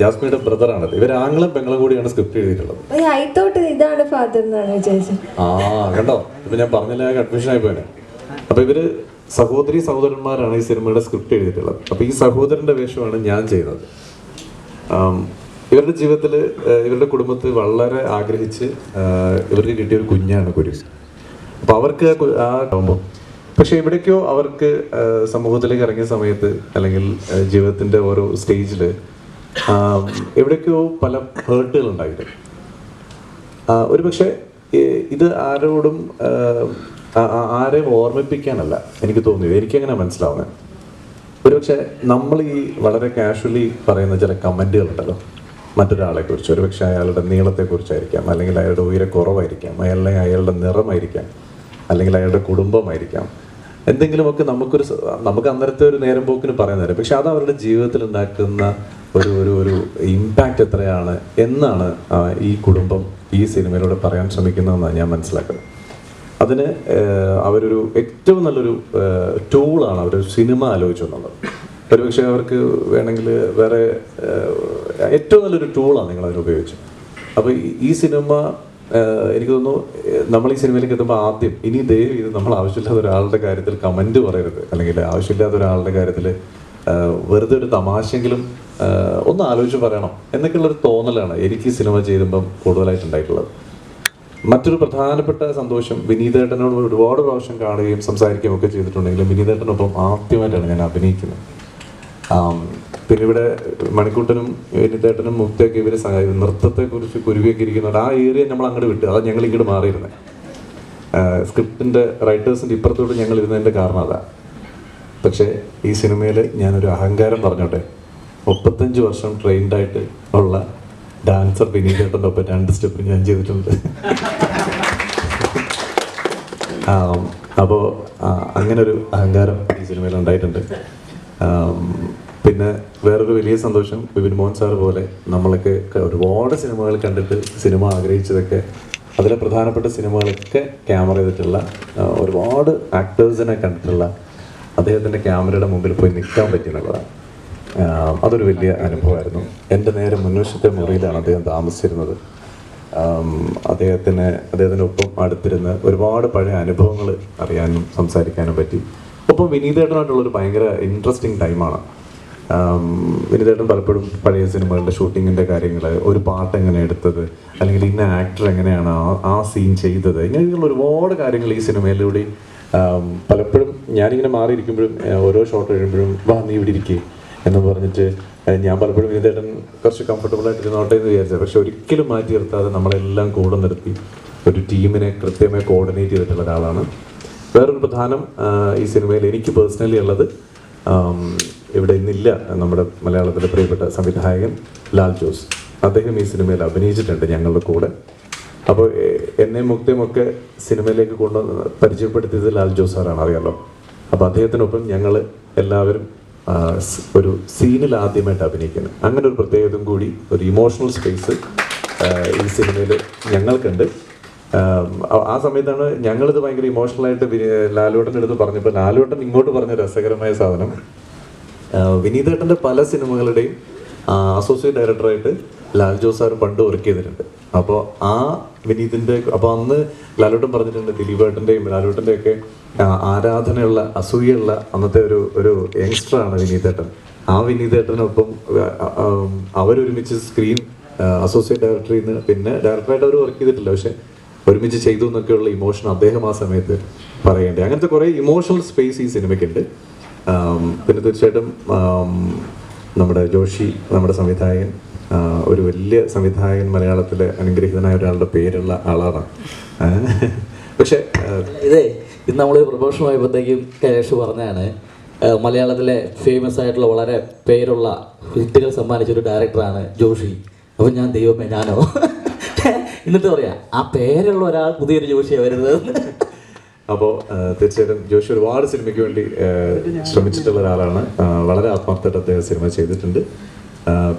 ജാസ്മിയുടെ ബ്രദറാണ് ഇവർ ആംഗ്ലം പെങ്ങളും കൂടിയാണ് സ്ക്രിപ്റ്റ് എഴുതിയിട്ടുള്ളത്. ഐ തോട്ട് ഇതാണ് ഫാദർ എന്നാണ് വിചാരിച്ചത്. ആ കണ്ടോ? ഇപ്പൊ ഞാൻ പറഞ്ഞില്ല അഡ്മിഷൻ ആയി പോയത് അപ്പൊ ഇവർ സഹോദരി സഹോദരന്മാരാണ് ഈ സിനിമയുടെ സ്ക്രിപ്റ്റ് എഴുതിയിട്ടുള്ളത്. അപ്പൊ ഈ സഹോദരന്റെ വേഷമാണ് ഞാൻ ചെയ്യുന്നത്. ഇവരുടെ ജീവിതത്തിൽ ഇവരുടെ കുടുംബത്തിൽ വളരെ ആഗ്രഹിച്ച് ഇവർക്ക് കിട്ടിയ ഒരു കുഞ്ഞാണ് കുരു. അപ്പൊ അവർക്ക് ആ കുടുംബം ആകുമ്പോൾ പക്ഷെ എവിടേക്കോ അവർക്ക് സമൂഹത്തിലേക്ക് ഇറങ്ങിയ സമയത്ത് അല്ലെങ്കിൽ ജീവിതത്തിന്റെ ഓരോ സ്റ്റേജിൽ എവിടേക്കോ പല ഹേർട്ടുകൾ ഉണ്ടായിട്ട് ആ, ഒരുപക്ഷെ ഇത് ആരോടും ആരെയും ഓർമ്മിപ്പിക്കാനല്ല എനിക്ക് തോന്നിയത്. എനിക്കങ്ങനെ മനസ്സിലാവുന്നത്. ഒരുപക്ഷെ നമ്മൾ ഈ വളരെ കാഷ്വലി പറയുന്ന ചില കമന്റുകൾ ഉണ്ടല്ലോ മറ്റൊരാളെ കുറിച്ച് ഒരുപക്ഷെ അയാളുടെ നീളത്തെക്കുറിച്ചായിരിക്കാം. അല്ലെങ്കിൽ അയാളുടെ ഉയരക്കുറവായിരിക്കാം. അല്ലെങ്കിൽ അയാളുടെ നിറമായിരിക്കാം. അല്ലെങ്കിൽ അയാളുടെ കുടുംബമായിരിക്കാം. എന്തെങ്കിലുമൊക്കെ നമുക്കൊരു നമുക്ക് അന്നേരത്തെ ഒരു നേരം പോക്കിന് പറയുന്നത് പക്ഷെ അത് അവരുടെ ജീവിതത്തിൽ ഉണ്ടാക്കുന്ന ഒരു ഒരു ഒരു ഇമ്പാക്റ്റ് എത്രയാണ് എന്നാണ് ഈ കുടുംബം ഈ സിനിമയിലൂടെ പറയാൻ ശ്രമിക്കുന്നതെന്നാണ് ഞാൻ മനസ്സിലാക്കുന്നത്. അതിന് അവരൊരു ഏറ്റവും നല്ലൊരു ടൂളാണ് അവർ സിനിമ ആലോചിച്ചു എന്നുള്ളത്. ഒരുപക്ഷെ അവർക്ക് വേണമെങ്കിൽ വേറെ ഏറ്റവും നല്ലൊരു ടൂളാണ് നിങ്ങൾ അതിന് അപ്പോൾ ഈ- സിനിമ എനിക്ക് തോന്നുന്നു നമ്മൾ ഈ സിനിമയിലേക്ക് എത്തുമ്പോൾ ആദ്യം ഇനി ദയവ് ഇത് നമ്മൾ ആവശ്യമില്ലാത്ത ഒരാളുടെ കാര്യത്തിൽ കമന്റ് പറയരുത്. അല്ലെങ്കിൽ ആവശ്യമില്ലാത്ത ഒരാളുടെ കാര്യത്തിൽ വെറുതെ ഒരു തമാശയെങ്കിലും ഒന്ന് ആലോചിച്ച് പറയണം എന്നൊക്കെയുള്ളൊരു തോന്നലാണ് എനിക്ക് ഈ സിനിമ ചെയ്യുമ്പം കൂടുതലായിട്ടുണ്ടായിട്ടുള്ളത്. മറ്റൊരു പ്രധാനപ്പെട്ട സന്തോഷം വിനീതേട്ടനോട് ഒരുപാട് പ്രാവശ്യം കാണുകയും സംസാരിക്കുകയും ഒക്കെ ചെയ്തിട്ടുണ്ടെങ്കിലും വിനീതേട്ടനൊപ്പം ആദ്യമായിട്ടാണ് ഞാൻ അഭിനയിക്കുന്നത്. പിന്നെ ഇവിടെ മണിക്കൂട്ടനും വിനിതേട്ടനും മുക്തയൊക്കെ ഇവർ നൃത്തത്തെ കുറിച്ച് കുരുവിയൊക്കെ ഇരിക്കുന്നുണ്ട് ആ ഏരിയ നമ്മൾ അങ്ങോട്ട് വിട്ടു. അതാണ് ഞങ്ങൾ ഇങ്ങോട്ട് മാറിയിരുന്നത് സ്ക്രിപ്റ്റിന്റെ റൈറ്റേഴ്സിന്റെ ഇപ്പുറത്തോട്ട് ഞങ്ങൾ ഇരുന്നതിന്റെ കാരണം അതാ. പക്ഷേ ഈ സിനിമയിൽ ഞാനൊരു അഹങ്കാരം പറഞ്ഞോട്ടെ. മുപ്പത്തഞ്ച് വർഷം ട്രെയിൻഡായിട്ട് ഉള്ള ഡാൻസർ വിനീതേട്ടന്റെ ഒപ്പം രണ്ട് സ്റ്റെപ്പ് ഞാൻ ചെയ്തിട്ടുണ്ട്. അപ്പോൾ അങ്ങനൊരു അഹങ്കാരം ഈ സിനിമയിൽ ഉണ്ടായിട്ടുണ്ട്. പിന്നെ വേറൊരു വലിയ സന്തോഷം വിപിൻ മോഹൻ സാർ പോലെ നമ്മളൊക്കെ ഒരുപാട് സിനിമകൾ കണ്ടിട്ട് സിനിമ ആഗ്രഹിച്ചതൊക്കെ അതിലെ പ്രധാനപ്പെട്ട സിനിമകളൊക്കെ ക്യാമറ ചെയ്തിട്ടുള്ള ഒരുപാട് ആക്ടേഴ്സിനെ കണ്ടിട്ടുള്ള അദ്ദേഹത്തിന്റെ ക്യാമറയുടെ മുമ്പിൽ പോയി നിൽക്കാൻ പറ്റിയെന്നുള്ളതാണ്. അതൊരു വലിയ അനുഭവമായിരുന്നു. എന്റെ നേരെ മുൻവശത്തെ മുറിയിലാണ് അദ്ദേഹം താമസിച്ചിരുന്നത്. അദ്ദേഹത്തിന് അദ്ദേഹത്തിനൊപ്പം അടുത്തിരുന്ന് ഒരുപാട് പഴയ അനുഭവങ്ങൾ അറിയാനും സംസാരിക്കാനും പറ്റി. ഒപ്പം വിനീതേട്ടനായിട്ടുള്ളൊരു ഭയങ്കര ഇൻട്രസ്റ്റിംഗ് ടൈമാണ് വിനീതേട്ടൻ പലപ്പോഴും പഴയ സിനിമകളുടെ ഷൂട്ടിങ്ങിന്റെ കാര്യങ്ങൾ ഒരു പാട്ട് എങ്ങനെ എടുത്തത് അല്ലെങ്കിൽ ഇന്ന ആക്ടർ എങ്ങനെയാണ് ആ സീൻ ചെയ്തത് ഇങ്ങനെയുള്ള ഒരുപാട് കാര്യങ്ങൾ ഈ സിനിമയിലൂടെ പലപ്പോഴും ഞാനിങ്ങനെ മാറിയിരിക്കുമ്പോഴും ഓരോ ഷോട്ട് കഴിയുമ്പോഴും വാ നീ ഇവിടെ ഇരിക്കേ എന്ന് പറഞ്ഞിട്ട് ഞാൻ പലപ്പോഴും വിനിതേട്ടൻ കുറച്ച് കംഫർട്ടബിൾ ആയിട്ട് ഇരുന്നോട്ടെ എന്ന് വിചാരിച്ചത്. പക്ഷെ ഒരിക്കലും മാറ്റി നിർത്താതെ നമ്മളെല്ലാം കൂടെ നിർത്തി ഒരു ടീമിനെ കൃത്യമായി കോർഡിനേറ്റ് ചെയ്തിട്ടുള്ള ഒരാളാണ്. വേറൊരു പ്രധാനം ഈ സിനിമയിൽ എനിക്ക് പേഴ്സണലി ഉള്ളത് ഇവിടെ ഇന്നില്ല നമ്മുടെ മലയാളത്തിലെ പ്രിയപ്പെട്ട സംവിധായകൻ ലാൽ ജോസ്. അദ്ദേഹം ഈ സിനിമയിൽ അഭിനയിച്ചിട്ടുണ്ട് ഞങ്ങളുടെ കൂടെ. അപ്പോൾ എന്നെ മുക്തിയുമൊക്കെ സിനിമയിലേക്ക് കൊണ്ട് പരിചയപ്പെടുത്തിയത് ലാൽ ജോസ് സാറാണ് അറിയാമല്ലോ അപ്പോൾ അദ്ദേഹത്തിനൊപ്പം ഞങ്ങൾ എല്ലാവരും ഒരു സീനിൽ ആദ്യമായിട്ട് അഭിനയിക്കുന്നത് അങ്ങനെ ഒരു പ്രത്യേകതയും കൂടി ഒരു ഇമോഷണൽ സ്പേസ് ഈ സിനിമയിൽ ഞങ്ങൾക്കുണ്ട്. ആ- സമയത്താണ് ഞങ്ങളിത് ഭയങ്കര ഇമോഷണലായിട്ട് ലാലുവേട്ടന്റെ അടുത്ത് പറഞ്ഞപ്പോൾ ലാലുവട്ടൻ ഇങ്ങോട്ട് പറഞ്ഞ രസകരമായ സാധനം വിനീതേട്ടന്റെ പല സിനിമകളുടെയും അസോസിയേറ്റ് ഡയറക്ടറായിട്ട് ലാൽ ജോസ് സാർ പണ്ട് വർക്ക് ചെയ്തിട്ടുണ്ട്. അപ്പോൾ ആ വിനീതിന്റെ അപ്പോൾ അന്ന് ലാലോട്ടൻ പറഞ്ഞിട്ടുണ്ട് ദിലീപേട്ടന്റെയും ലാലോട്ടന്റെ ഒക്കെ ആരാധനയുള്ള അസൂയുള്ള അന്നത്തെ ഒരു ഒരു യങ്സ്റ്ററാണ് വിനീതേട്ടൻ ആ വിനീതേട്ടനൊപ്പം അവരൊരുമിച്ച് സ്ക്രീൻ അസോസിയേറ്റ് ഡയറക്ടറിൽ നിന്ന് പിന്നെ ഡയറക്ടറായിട്ട് അവർ വർക്ക് ചെയ്തിട്ടില്ല. പക്ഷെ ഒരുമിച്ച് ചെയ്തു എന്നൊക്കെയുള്ള ഇമോഷൻ അദ്ദേഹം ആ സമയത്ത് പറയേണ്ടത് അങ്ങനത്തെ കുറേ ഇമോഷണൽ സ്പേസ് ഈ സിനിമയ്ക്കുണ്ട്. പിന്നെ തീർച്ചയായിട്ടും നമ്മുടെ ജോഷി നമ്മുടെ സംവിധായകൻ ഒരു വലിയ സംവിധായകൻ മലയാളത്തിലെ അനുഗ്രഹീതനായ ഒരാളുടെ പേരുള്ള ആളാണ്. പക്ഷേ ഇതേ ഇത് നമ്മൾ പ്രഭോഷമായപ്പോഴത്തേക്കും കൈലാഷ് പറഞ്ഞാണ് മലയാളത്തിലെ ഫേമസ് ആയിട്ടുള്ള വളരെ പേരുള്ള ഹിറ്റുകൾ സമ്മാനിച്ച ഒരു ഡയറക്ടറാണ് ജോഷി. അപ്പം ഞാൻ ദൈവമേ ഞാനോ? എന്നിട്ട് പറയാം ആ പേരുള്ള ഒരാൾ പുതിയൊരു ജോഷിയാണ് വരുന്നത്. അപ്പോൾ തീർച്ചയായിട്ടും ജോഷി ഒരുപാട് സിനിമയ്ക്ക് വേണ്ടി ശ്രമിച്ചിട്ടുള്ള ഒരാളാണ്. വളരെ ആത്മാർത്ഥമായിട്ട് അദ്ദേഹം സിനിമ ചെയ്തിട്ടുണ്ട്.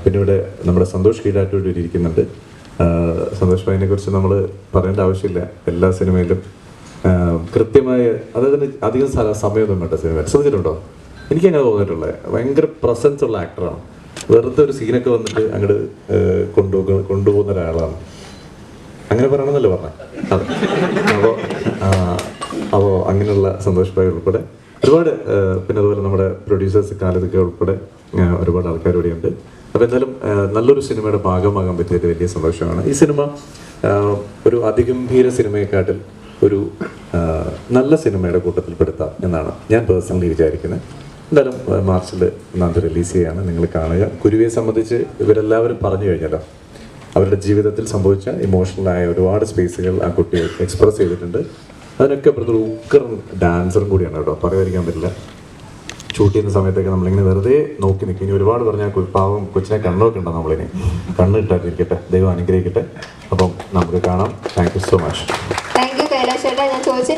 പിന്നെ ഇവിടെ നമ്മുടെ സന്തോഷ് കീഴാറ്റൂർ ഇരിക്കുന്നുണ്ട്. സന്തോഷ് ഭായിനെ കുറിച്ച് നമ്മൾ പറയേണ്ട ആവശ്യമില്ല. എല്ലാ സിനിമയിലും കൃത്യമായ അതായത് അധികം സമയമൊന്നും വേണ്ട സിനിമ ശ്രദ്ധിച്ചിട്ടുണ്ടോ? എനിക്ക് അങ്ങനെ തോന്നിയിട്ടുള്ളത്. ഭയങ്കര പ്രസൻസ് ഉള്ള ആക്ടറാണ് വെറുതെ ഒരു സീനൊക്കെ വന്നിട്ട് അങ്ങോട്ട് കൊണ്ടുപോകുന്ന കൊണ്ടുപോകുന്ന ഒരാളാണ്. അങ്ങനെ പറയണമെന്നല്ലേ പറഞ്ഞ? അതെ. അപ്പോൾ അപ്പോൾ അങ്ങനെയുള്ള സന്തോഷ് ഭായി ഉൾപ്പെടെ ഒരുപാട് പിന്നെ അതുപോലെ നമ്മുടെ പ്രൊഡ്യൂസേഴ്സ് കാലത്തൊക്കെ ഉൾപ്പെടെ ഒരുപാട് ആൾക്കാർ ഇവിടെയുണ്ട്. അപ്പോൾ എന്തായാലും നല്ലൊരു സിനിമയുടെ ഭാഗമാകാൻ പറ്റിയത് വലിയ സന്തോഷമാണ്. ഈ സിനിമ ഒരു അതിഗംഭീര സിനിമയെക്കാട്ടിൽ ഒരു നല്ല സിനിമയുടെ കൂട്ടത്തിൽ പെടുത്താം എന്നാണ് ഞാൻ പേഴ്സണലി വിചാരിക്കുന്നത് എന്തായാലും മാർച്ചിൽ ഒന്നാം റിലീസ് ചെയ്യാണ്. നിങ്ങൾ കാണുക. കുരുവിയെ സംബന്ധിച്ച് ഇവരെല്ലാവരും പറഞ്ഞു കഴിഞ്ഞല്ലോ. അവരുടെ ജീവിതത്തിൽ സംഭവിച്ച ഇമോഷണലായ ഒരുപാട് സ്പേസുകൾ ആ കുട്ടി എക്സ്പ്രസ് ചെയ്തിട്ടുണ്ട്. അതിനൊക്കെ പ്രതി ഉക്കർ ഡാൻസറും കൂടിയാണ് കേട്ടോ. പറയാതിരിക്കാൻ പറ്റില്ല. ഷൂട്ട് ചെയ്യുന്ന സമയത്തൊക്കെ നമ്മളിങ്ങനെ വെറുതെ നോക്കി നിൽക്കും. ഇനി ഒരുപാട് പറഞ്ഞാൽ പാവം കൊച്ചിനെ കണ്ണൊക്കെ ഉണ്ടോ നമ്മളിനി? കണ്ണ് കിട്ടാതിരിക്കട്ടെ ദൈവം അനുഗ്രഹിക്കട്ടെ. അപ്പം നമുക്ക് കാണാം. താങ്ക് യു സോ മച്ച്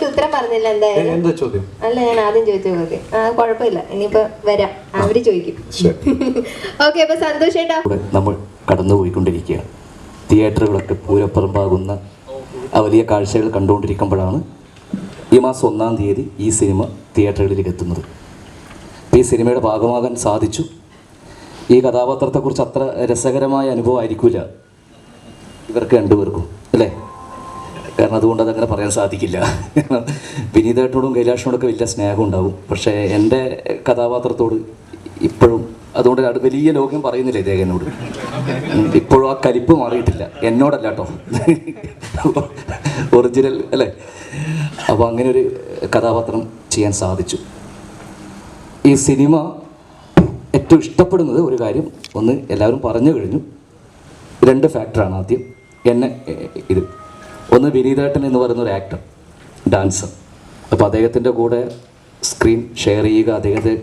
ഉത്തരം പറഞ്ഞില്ല എന്തായാലും. എന്താ ചോദ്യം? അല്ല ഞാൻ ആദ്യം ചോദിച്ചു ആ കുഴപ്പമില്ല. ഇനിയിപ്പോ വരാം. അവർ ചോദിക്കും. ശരി. ഓക്കെ അപ്പൊ സന്തോഷ് ചേട്ടാ. കൂടെ നമ്മൾ കടന്നുപോയിക്കൊണ്ടിരിക്കുകയാണ്. തിയേറ്ററുകളൊക്കെ പൂരപ്പറമ്പാകുന്ന വലിയ കാഴ്ചകൾ കണ്ടുകൊണ്ടിരിക്കുമ്പോഴാണ് ഈ മാസം ഒന്നാം തീയതി ഈ സിനിമ തിയേറ്ററുകളിലേക്ക് എത്തുന്നത് ഈ സിനിമയുടെ ഭാഗമാകാൻ സാധിച്ചു. ഈ കഥാപാത്രത്തെക്കുറിച്ച് അത്ര രസകരമായ അനുഭവം ആയിരിക്കില്ല ഇവർക്ക് രണ്ടുപേർക്കും അല്ലേ? കാരണം അതുകൊണ്ട് അതങ്ങനെ പറയാൻ സാധിക്കില്ല. കാരണം കൈലാഷിനോടൊക്കെ വലിയ സ്നേഹം ഉണ്ടാവും. പക്ഷേ എന്റെ കഥാപാത്രത്തോട് ഇപ്പോഴും അതുകൊണ്ട് അത് വലിയ ലോകം പറയുന്നില്ല ഇദ്ദേഹത്തിനോട് ഇപ്പോഴും ആ കലിപ്പ് മാറിയിട്ടില്ല. എന്നോടല്ല കേട്ടോ. ഒറിജിനൽ അല്ലേ? അപ്പോൾ അങ്ങനെ ഒരു കഥാപാത്രം ചെയ്യാൻ സാധിച്ചു. ഈ സിനിമ ഏറ്റവും ഇഷ്ടപ്പെടുന്നത് ഒരു കാര്യം ഒന്ന് എല്ലാവരും പറഞ്ഞു കഴിഞ്ഞു. രണ്ട് ഫാക്ടറാണ് ആദ്യം. എന്നെ ഇത്. ഒന്ന് വിനീതേട്ടൻ എന്ന് പറയുന്ന ഒരു ആക്ടർ ഡാൻസർ അപ്പോൾ അദ്ദേഹത്തിന്റെ കൂടെ സ്ക്രീൻ ഷെയർ ചെയ്യുക അദ്ദേഹത്തെ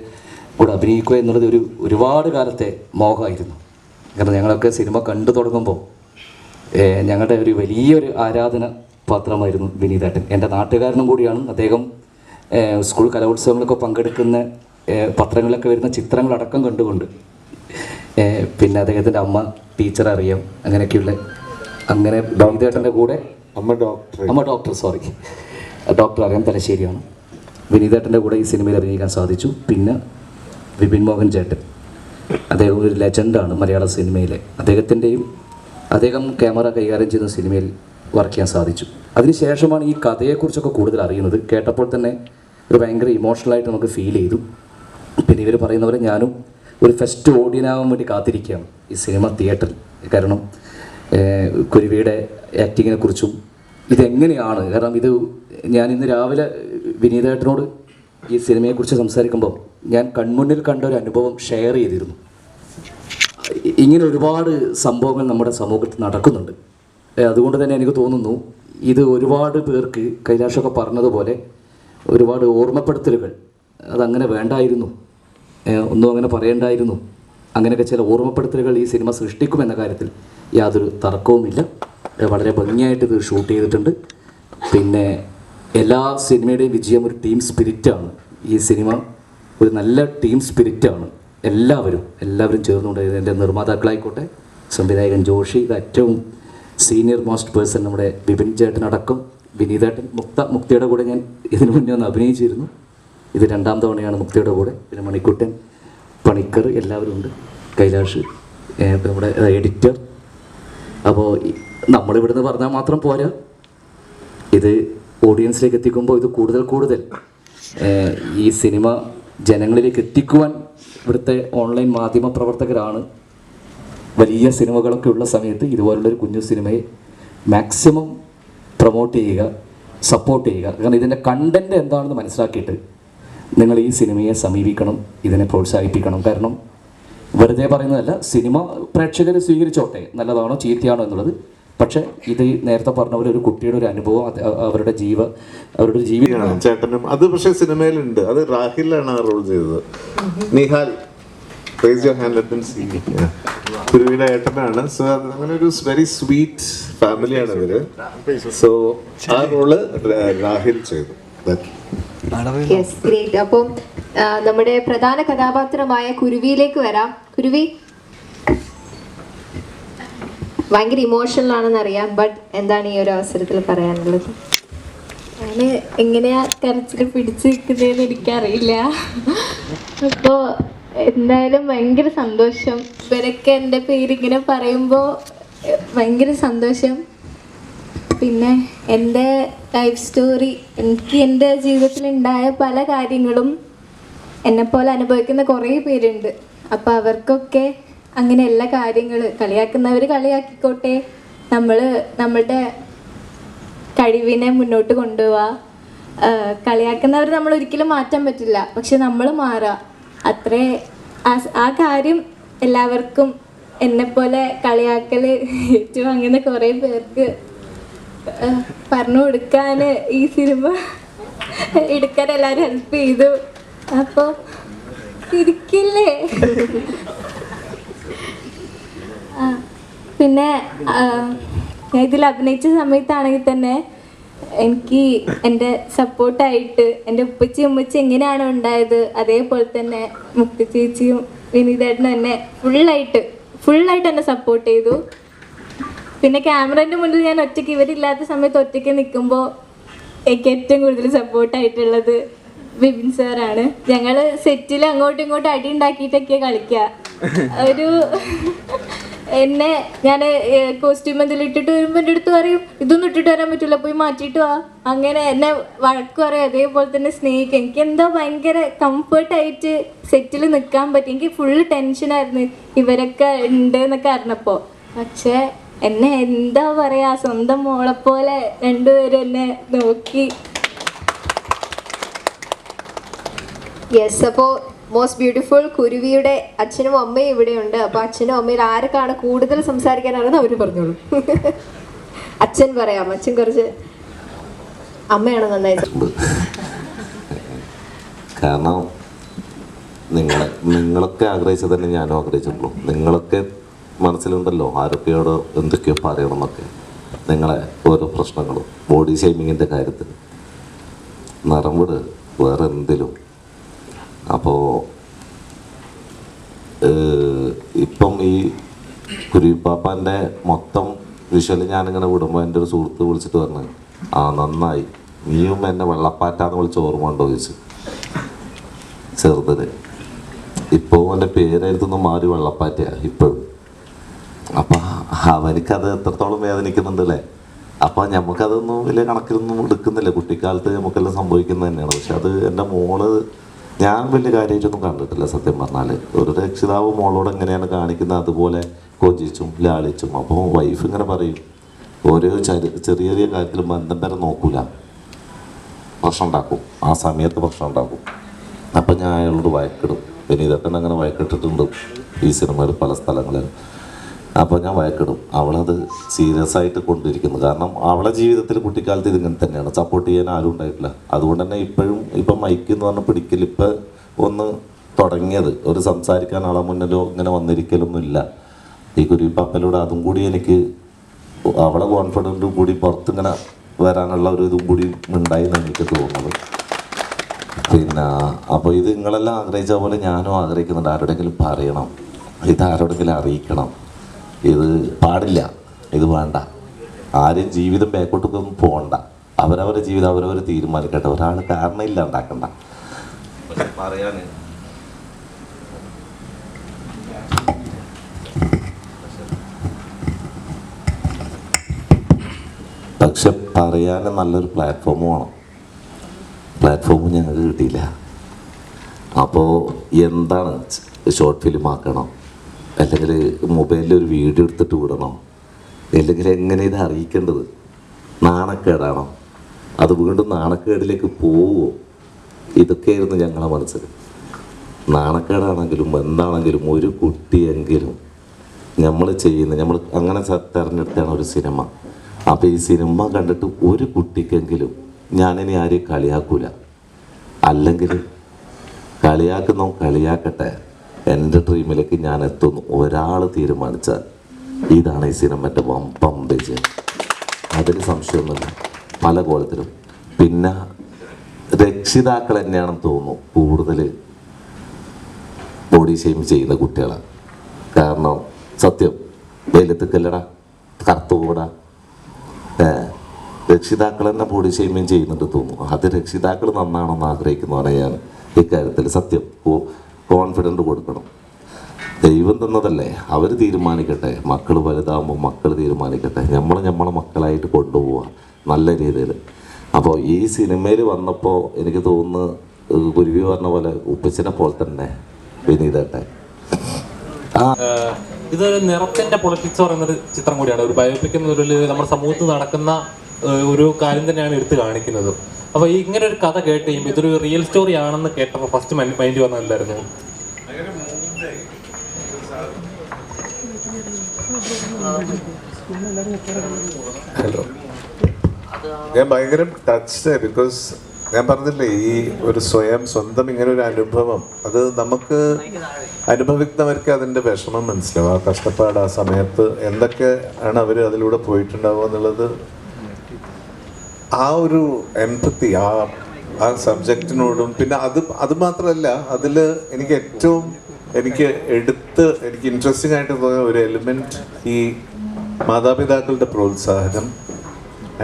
കൂടെ അഭിനയിക്കുക എന്നുള്ളത് ഒരു ഒരുപാട് കാലത്തെ മോഹമായിരുന്നു. കാരണം ഞങ്ങളൊക്കെ സിനിമ കണ്ടു തുടങ്ങുമ്പോൾ ഞങ്ങളുടെ ഒരു വലിയൊരു ആരാധന പാത്രമായിരുന്നു വിനീതേട്ടൻ. എന്റെ നാട്ടുകാരനും കൂടിയാണ് അദ്ദേഹം സ്കൂൾ കലോത്സവങ്ങളൊക്കെ പങ്കെടുക്കുന്ന പത്രങ്ങളിലൊക്കെ വരുന്ന ചിത്രങ്ങളടക്കം കണ്ടുകൊണ്ട് പിന്നെ അദ്ദേഹത്തിന്റെ അമ്മ ടീച്ചർ അറിയാം അങ്ങനെയൊക്കെയുള്ള അങ്ങനെ വിനീതേട്ടന്റെ കൂടെ അമ്മ ഡോക്ടർ. അമ്മ ഡോക്ടർ സോറി. ഡോക്ടർ അറിയാം തലശ്ശേരിയാണ് വിനീതേട്ടന്റെ കൂടെ ഈ സിനിമയിൽ അഭിനയിക്കാൻ സാധിച്ചു. പിന്നെ വിപിൻ മോഹൻ ചേട്ടൻ. അദ്ദേഹം ഒരു ലെജൻഡാണ് മലയാള സിനിമയിലെ. അദ്ദേഹത്തിന്റെയും അദ്ദേഹം ക്യാമറ കൈകാര്യം ചെയ്യുന്ന സിനിമയിൽ വർക്ക് ചെയ്യാൻ സാധിച്ചു. അതിനുശേഷമാണ് ഈ കഥയെക്കുറിച്ചൊക്കെ കൂടുതൽ അറിയുന്നത്. കേട്ടപ്പോൾ തന്നെ ഒരു ഭയങ്കര ഇമോഷണലായിട്ട് നമുക്ക് ഫീൽ ചെയ്തു. പിന്നെ ഇവർ പറയുന്ന പോലെ ഞാനും ഒരു ഫസ്റ്റ് ഓഡിയനാവാൻ വേണ്ടി കാത്തിരിക്കുകയാണ് ഈ സിനിമ തിയേറ്ററിൽ കാരണം കുരുവിയുടെ ആക്ടിങ്ങിനെ കുറിച്ചും ഇതെങ്ങനെയാണ്? കാരണം ഇത് ഞാൻ ഇന്ന് രാവിലെ വിനീതേട്ടനോട് ഈ സിനിമയെക്കുറിച്ച് സംസാരിക്കുമ്പോൾ ഞാൻ കൺമുന്നിൽ കണ്ട ഒരു അനുഭവം ഷെയർ ചെയ്തിരുന്നു. ഇങ്ങനെ ഒരുപാട് സംഭവങ്ങൾ നമ്മുടെ സമൂഹത്തിൽ നടക്കുന്നുണ്ട്. അതുകൊണ്ട് തന്നെ എനിക്ക് തോന്നുന്നു ഇത് ഒരുപാട് പേർക്ക് കൈലാഷൊക്കെ പറഞ്ഞതുപോലെ ഒരുപാട് ഓർമ്മപ്പെടുത്തലുകൾ അതങ്ങനെ വേണ്ടായിരുന്നു. ഒന്നും അങ്ങനെ പറയേണ്ടായിരുന്നു. അങ്ങനെയൊക്കെ ചില ഓർമ്മപ്പെടുത്തലുകൾ ഈ സിനിമ സൃഷ്ടിക്കുമെന്ന കാര്യത്തിൽ യാതൊരു തർക്കവുമില്ല. വളരെ ഭംഗിയായിട്ട് ഇത് ഷൂട്ട് ചെയ്തിട്ടുണ്ട്. പിന്നെ എല്ലാ സിനിമയുടെയും വിജയം ഒരു ടീം സ്പിരിറ്റാണ് ഈ സിനിമ. ഒരു നല്ല ടീം സ്പിരിറ്റാണ് എല്ലാവരും എല്ലാവരും ചേർന്നുകൊണ്ട് എന്റെ നിർമ്മാതാക്കളായിക്കോട്ടെ. സംവിധായകൻ ജോഷി ഇത് ഏറ്റവും സീനിയർ മോസ്റ്റ് പേഴ്സൺ നമ്മുടെ ബിപിൻ ചേട്ടനടക്കം വിനീതേട്ടൻ മുക്ത മുക്തിയുടെ കൂടെ ഞാൻ ഇതിനു മുന്നേ ഒന്ന് അഭിനയിച്ചിരുന്നു. ഇത് രണ്ടാം തവണയാണ് മുക്തിയുടെ കൂടെ. പിന്നെ മണിക്കുട്ടൻ പണിക്കർ എല്ലാവരും ഉണ്ട്. കൈലാഷ് നമ്മുടെ എഡിറ്റർ അപ്പോൾ നമ്മളിവിടുന്ന് പറഞ്ഞാൽ മാത്രം പോരാ. ഇത് ഓഡിയൻസിലേക്ക് എത്തിക്കുമ്പോൾ ഇത് കൂടുതൽ കൂടുതൽ ഈ സിനിമ ജനങ്ങളിലേക്ക് എത്തിക്കുവാൻ ഇവിടുത്തെ ഓൺലൈൻ മാധ്യമ പ്രവർത്തകരാണ്. വലിയ സിനിമകളൊക്കെ ഉള്ള സമയത്ത് ഇതുപോലുള്ളൊരു കുഞ്ഞു സിനിമയെ മാക്സിമം പ്രൊമോട്ട് ചെയ്യുക സപ്പോർട്ട് ചെയ്യുക. കാരണം ഇതിന്റെ കണ്ടന്റ് എന്താണെന്ന് മനസ്സിലാക്കിയിട്ട് നിങ്ങൾ ഈ സിനിമയെ സമീപിക്കണം ഇതിനെ പ്രോത്സാഹിപ്പിക്കണം. കാരണം വെറുതെ പറയുന്നതല്ല സിനിമ പ്രേക്ഷകർ സ്വീകരിച്ചോട്ടെ നല്ലതാണോ ചീത്തയാണോ എന്നുള്ളത് പക്ഷേ ഇത് നേരത്തെ പറഞ്ഞ പോലെ ഒരു കുട്ടിയുടെ ഒരു അനുഭവം അവരുടെ ജീവ അവരുടെ ജീവിതമാണ് ജീവി ചേട്ടനും അത് പക്ഷെ സിനിമയിലുണ്ട്. അത് റാഹിലാണ് ആ റോൾ ചെയ്തത്. Nihal raise your hand let see ഏട്ടനാണ്. So അങ്ങനെ ഒരു വെരി സ്വീറ്റ് ഫാമിലിയാണ് ഇവർ സോ ആ റോൾ രാഹിൽ ചെയ്തു. യെസ് ഗ്രേറ്റ് അപ്പം നമ്മുടെ പ്രധാന കഥാപാത്രമായ കുരുവിയിലേക്ക് വരാം. കുരുവി ഭയങ്കര ഇമോഷണൽ ആണെന്ന് അറിയാം. ബട്ട് എന്താണ് ഈ ഒരു അവസരത്തിൽ പറയാനുള്ളത്? ഞാൻ എങ്ങനെയാ കരച്ചിൽ പിടിച്ചു നിൽക്കുന്നതെന്ന് എനിക്കറിയില്ല. അപ്പോൾ എന്തായാലും ഭയങ്കര സന്തോഷം. ഇവരൊക്കെ എന്റെ പേരിങ്ങനെ പറയുമ്പോൾ ഭയങ്കര സന്തോഷം. പിന്നെ എന്റെ ലൈഫ് സ്റ്റോറി എനിക്ക് എന്റെ ജീവിതത്തിൽ ഉണ്ടായ പല കാര്യങ്ങളും എന്നെപ്പോലെ അനുഭവിക്കുന്ന കുറേ പേരുണ്ട്. അപ്പോൾ അവർക്കൊക്കെ അങ്ങനെ എല്ലാ കാര്യങ്ങൾ കളിയാക്കുന്നവർ കളിയാക്കിക്കോട്ടെ. നമ്മൾ നമ്മളുടെ കഴിവിനെ മുന്നോട്ട് കൊണ്ടുപോവാ. കളിയാക്കുന്നവർ നമ്മൾ ഒരിക്കലും മാറ്റാൻ പറ്റില്ല. പക്ഷെ നമ്മൾ മാറുക അത്രേ ആ കാര്യം എല്ലാവർക്കും എന്നെപ്പോലെ കളിയാക്കൽ ഏറ്റുവാങ്ങുന്ന കുറേ പേർക്ക് പറഞ്ഞു കൊടുക്കാൻ ഈ സിനിമ എടുക്കാൻ എല്ലാവരും ഹെൽപ്പ് ചെയ്തു. അപ്പോൾ ഇരിക്കില്ലേ? പിന്നെ ഞാൻ ഇതിൽ അഭിനയിച്ച സമയത്താണെങ്കിൽ തന്നെ എനിക്ക് എന്റെ സപ്പോർട്ടായിട്ട് എന്റെ ഉപ്പച്ചി ഉമ്മച്ചി എങ്ങനെയാണ് ഉണ്ടായത് അതേപോലെ തന്നെ മുക്തി ചേച്ചിയും വിനീതേട്ടനും എന്നെ ഫുള്ളായിട്ട് ഫുള്ളായിട്ട് എന്നെ സപ്പോർട്ട് ചെയ്തു. പിന്നെ ക്യാമറേന്റെ മുന്നിൽ ഞാൻ ഒറ്റയ്ക്ക് ഇവരില്ലാത്ത സമയത്ത് ഒറ്റയ്ക്ക് നിൽക്കുമ്പോൾ എനിക്ക് ഏറ്റവും കൂടുതൽ സപ്പോർട്ടായിട്ടുള്ളത് ബിബിൻ സാറാണ്. ഞങ്ങൾ സെറ്റിൽ അങ്ങോട്ടും ഇങ്ങോട്ടും അടി ഉണ്ടാക്കിയിട്ടൊക്കെ കളിക്കുക ഒരു എന്നെ ഞാൻ കോസ്റ്റ്യൂം എന്തെങ്കിലും ഇട്ടിട്ട് വരുമ്പോൾ എന്റെ അടുത്ത് പറയും ഇതൊന്നും ഇട്ടിട്ട് വരാൻ പറ്റില്ല പോയി മാറ്റിയിട്ട് വാ. അങ്ങനെ എന്നെ വഴക്ക് പറയും. അതേപോലെ തന്നെ സ്നേഹിക്കും. എനിക്ക് എന്തോ ഭയങ്കര കംഫർട്ടായിട്ട് സെറ്റിൽ നിൽക്കാൻ പറ്റി. എനിക്ക് ഫുള്ള് ടെൻഷനായിരുന്നു ഇവരൊക്കെ ഉണ്ട് എന്നൊക്കെ അറിഞ്ഞപ്പോൾ പക്ഷേ എന്നെ എന്താ പറയാ സ്വന്തം മോളെ പോലെ രണ്ടുപേരും എന്നെ നോക്കി. യെസ് അപ്പോൾ മോസ്റ്റ് ബ്യൂട്ടിഫുൾ കുരുവിയുടെ അച്ഛനും അമ്മയും ഇവിടെയുണ്ട്. അപ്പൊ അച്ഛനും അമ്മയിൽ ആർക്കാണ് കൂടുതൽ സംസാരിക്കാനാണെന്ന് അവർ പറഞ്ഞോളൂ. അച്ഛൻ പറയാം. അച്ഛൻ കുറച്ച് അമ്മയാണ് നന്നായി. കാരണം നിങ്ങളെ നിങ്ങളൊക്കെ ആഗ്രഹിച്ചത് തന്നെ ഞാനും ആഗ്രഹിച്ചിട്ടുള്ളൂ. നിങ്ങളൊക്കെ മനസ്സിലുണ്ടല്ലോ ആരൊക്കെയോട് എന്തൊക്കെയോ പറയണം എന്നൊക്കെ നിങ്ങളെ ഓരോ പ്രശ്നങ്ങളും ബോഡി ഷേമിങ്ങിന്റെ കാര്യത്തിൽ. നിറം വിട് വേറെ എന്തിലും അപ്പോൾ ഇപ്പം ഈ കുരുവിപ്പാപ്പാന്റെ മൊത്തം വിഷ്വൽ ഞാനിങ്ങനെ വിടുമ്പോൾ എന്റെ ഒരു സുഹൃത്ത് വിളിച്ചിട്ട് പറഞ്ഞു ആ നന്നായി. നീയും എന്നെ വെള്ളപ്പാറ്റാന്ന് വിളിച്ച് ഓർമ്മ ഉണ്ടോ? ചോദിച്ചു. ചെറുതിന്. ഇപ്പോൾ എന്റെ പേരെഴുത്തുനിന്ന് മാറി വെള്ളപ്പാറ്റയാ ഇപ്പോഴും. അപ്പം അവനിക്കത് എത്രത്തോളം വേദനിക്കുന്നുണ്ട് അല്ലേ? അപ്പം നമുക്കതൊന്നും വലിയ കണക്കിലൊന്നും എടുക്കുന്നില്ല. കുട്ടിക്കാലത്ത് നമുക്കെല്ലാം സംഭവിക്കുന്നത് തന്നെയാണ്. പക്ഷെ അത് എന്റെ മോൾ ഞാൻ വലിയ കാര്യമായിട്ടൊന്നും കണ്ടിട്ടില്ല സത്യം പറഞ്ഞാൽ ഒരു രക്ഷിതാവ് മോളോട് എങ്ങനെയാണ് കാണിക്കുന്നത്? അതുപോലെ കൊതിച്ചും ലാളിച്ചും. അപ്പോൾ വൈഫ് ഇങ്ങനെ പറയും ഓരോ ചെറിയ ചെറിയ കാര്യത്തിലും ബന്ധം വരെ നോക്കൂല. പ്രശ്നം ഉണ്ടാക്കും. ആ സമയത്ത് പ്രശ്നം ഉണ്ടാക്കും. അപ്പം ഞാൻ അയാളോട് വഴക്കിടും. ഇതൊക്കെ അങ്ങനെ വഴക്കിട്ടിട്ടുണ്ട്. ഈ സിനിമയിൽ പല സ്ഥലങ്ങളിൽ അപ്പോൾ ഞാൻ വഴക്കിടും അവളത് സീരിയസ് ആയിട്ട് കൊണ്ടിരിക്കുന്നു. കാരണം അവളെ ജീവിതത്തിൽ കുട്ടിക്കാലത്ത് ഇതിങ്ങനെ തന്നെയാണ്. സപ്പോർട്ട് ചെയ്യാൻ ആരും ഉണ്ടായിട്ടില്ല. അതുകൊണ്ട് തന്നെ ഇപ്പോഴും ഇപ്പം മൈക്ക് എന്ന് പറഞ്ഞ പിടിക്കൽ ഇപ്പം ഒന്ന് തുടങ്ങിയത്. ഒരു സംസാരിക്കാൻ ആളെ മുന്നിലോ ഇങ്ങനെ വന്നിരിക്കലൊന്നും ഇല്ല. ഈ കുരുപ്പപ്പലൂടെ അതും കൂടി എനിക്ക് അവളെ കോൺഫിഡന്റും കൂടി പുറത്തിങ്ങനെ വരാനുള്ള ഒരു ഇതും കൂടി ഉണ്ടായി എന്ന് എനിക്ക് തോന്നുന്നത് പിന്നെ അപ്പോൾ ഇത് നിങ്ങളെല്ലാം ആഗ്രഹിച്ച പോലെ ഞാനും ആഗ്രഹിക്കുന്നുണ്ട്. ആരോടെങ്കിലും പറയണം. ഇത് ആരോടെങ്കിലും അറിയിക്കണം. ഇത് പാടില്ല. ഇത് വേണ്ട. ആരും ജീവിതം ബാക്കോട്ടൊന്നും പോകണ്ട. അവരവരുടെ ജീവിതം അവരവർ തീരുമാനിക്കട്ടെ. ഒരാൾ കാരണമില്ല ഉണ്ടാക്കണ്ട പറയാൻ പക്ഷെ പറയാൻ നല്ലൊരു പ്ലാറ്റ്ഫോം വേണം. പ്ലാറ്റ്ഫോം ഞങ്ങൾക്ക് കിട്ടിയില്ല. അപ്പോൾ എന്താണ് ഷോർട്ട് ഫിലിം ആക്കണം അല്ലെങ്കിൽ മൊബൈലിൽ ഒരു വീഡിയോ എടുത്തിട്ട് വിടണോ. അല്ലെങ്കിൽ എങ്ങനെ ഇത് അറിയിക്കേണ്ടത്? നാണക്കേടാണോ? അത് വീണ്ടും നാണക്കേടിലേക്ക് പോവുമോ ഇതൊക്കെയായിരുന്നു ഞങ്ങളുടെ മനസ്സിൽ. നാണക്കേടാണെങ്കിലും എന്താണെങ്കിലും ഒരു കുട്ടിയെങ്കിലും നമ്മൾ ചെയ്യുന്ന നമ്മൾ അങ്ങനെ തെരഞ്ഞെടുത്താണ് ഒരു സിനിമ. അപ്പോൾ ഈ സിനിമ കണ്ടിട്ട് ഒരു കുട്ടിക്കെങ്കിലും ഞാനിനി ആരെയും കളിയാക്കൂല. അല്ലെങ്കിൽ കളിയാക്കുന്നോ കളിയാക്കട്ടെ. എന്റെ ഡ്രീമിലേക്ക് ഞാൻ എത്തുന്നു ഒരാൾ തീരുമാനിച്ചാൽ ഇതാണ് ഈ സിനിമന്റെ വമ്പം വിജയം. അതിന് സംശയമൊന്നുമില്ല. പല കോലത്തിലും. പിന്നെ രക്ഷിതാക്കൾ തന്നെയാണെന്ന് തോന്നുന്നു. കൂടുതൽ ബോഡി ഷെയിം ചെയ്യുന്ന കുട്ടികളാണ് കാരണം സത്യം വെയിലത്തേക്കല്ലടാ കറുത്തു കൂടാ രക്ഷിതാക്കൾ തന്നെ ബോഡി ഷെയിമിങ് ചെയ്യുന്നുണ്ട് തോന്നുന്നു. അത് രക്ഷിതാക്കൾ നന്നാണെന്ന് ആഗ്രഹിക്കുന്നതാണ് ഞാൻ ഇക്കാര്യത്തിൽ സത്യം. കോൺഫിഡന്റ് കൊടുക്കണം. ദൈവം തന്നതല്ലേ. അവർ തീരുമാനിക്കട്ടെ. മക്കൾ വലുതാകുമ്പോൾ മക്കൾ തീരുമാനിക്കട്ടെ. നമ്മൾ നമ്മളെ മക്കളായിട്ട് കൊണ്ടുപോവുക. നല്ല രീതിയിൽ. അപ്പോൾ ഈ സിനിമയിൽ വന്നപ്പോൾ എനിക്ക് തോന്നുന്നു ഗുരുവി പറഞ്ഞ പോലെ ഉപ്പച്ചനെ പോലെ തന്നെ വിനീതട്ടെ ഇതൊരു നിറത്തിന്റെ പൊളിറ്റിക്സ് പറയുന്നൊരു ചിത്രം കൂടിയാണ്. ഒരു ബയോപിക് എന്നൊരു നമ്മുടെ സമൂഹത്തിൽ നടക്കുന്ന ഒരു കാര്യം തന്നെയാണ് എടുത്തു കാണിക്കുന്നത്. അപ്പൊ ഈ ഇങ്ങനെ ഒരു കഥ കേട്ട് ഇതൊരു റിയൽ സ്റ്റോറി ആണെന്ന് കേട്ടപ്പോൾ ഫസ്റ്റ് മൈൻഡ് വന്നതല്ലായിരുന്നു ഹലോ ഞാൻ ഭയങ്കര ടച്ച്ഡ് ബിക്കോസ് ഞാൻ പറഞ്ഞില്ലേ ഈ ഒരു സ്വയം സ്വന്തം ഇങ്ങനെ ഒരു അനുഭവം അത് നമുക്ക് അനുഭവിക്കുന്നവർക്ക് അതിന്റെ വിഷമം മനസ്സിലാവും. ആ കഷ്ടപ്പാട് ആ സമയത്ത് എന്തൊക്കെ ആണ് അവർ അതിലൂടെ പോയിട്ടുണ്ടാവുക എന്നുള്ളത് ആ ഒരു എംപത്തി ആ ആ സബ്ജക്റ്റിനോടും പിന്നെ അത് അത് മാത്രമല്ല അതിൽ എനിക്ക് ഏറ്റവും എനിക്ക് എടുത്ത് എനിക്ക് ഇൻട്രസ്റ്റിംഗ് ആയിട്ട് തോന്നിയ ഒരു എലിമെന്റ് ഈ മാതാപിതാക്കളുടെ പ്രോത്സാഹനം